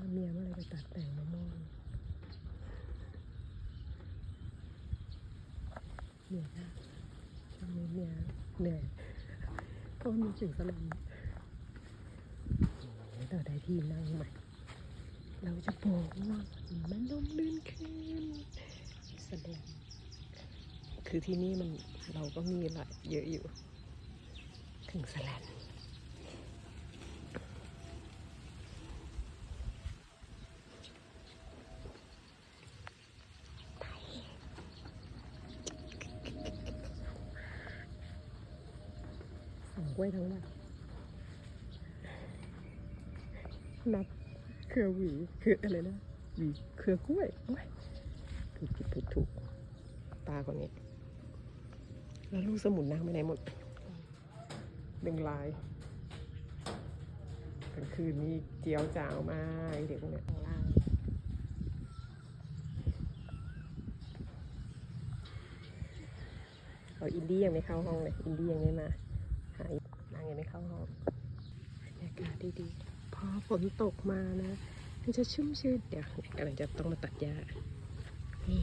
ว่าเมียเมื่อไรจะตัดแต่งมะม่วงเหนื่อยนะช่วงนี้เมียเหนื่อยเพราะมีเสียงสลัมต่ได้ที่นั่งใหม่ เราจะบอกว่ามันลมลื่นขึ้นแสดงคือที่นี่มันเราก็มีละเยอะอยู่ ถึงสลัน สั่งกล้วยทั้งวันนับเครือหวีคืออะไรนะหวีเครือกล้วยโอ้ยถูกผิดถูกถูกตาคนนี้ แล้วลูกสมุนนางไปไหนหมดหนึ่งลายกลางคืนนี้เจียวจ้าวมากเด็กพวกเนี้ยข้างล่างเอาอินดี้ยังไม่เข้าห้องเลย อินดี้ยังไม่มาายนางยังไม่เข้าห้องบรรยากาศดีๆ พอฝนตกมานะ มันจะชุ่มชื่น เดี๋ยวกำลังจะต้องมาตัดหญ้านี่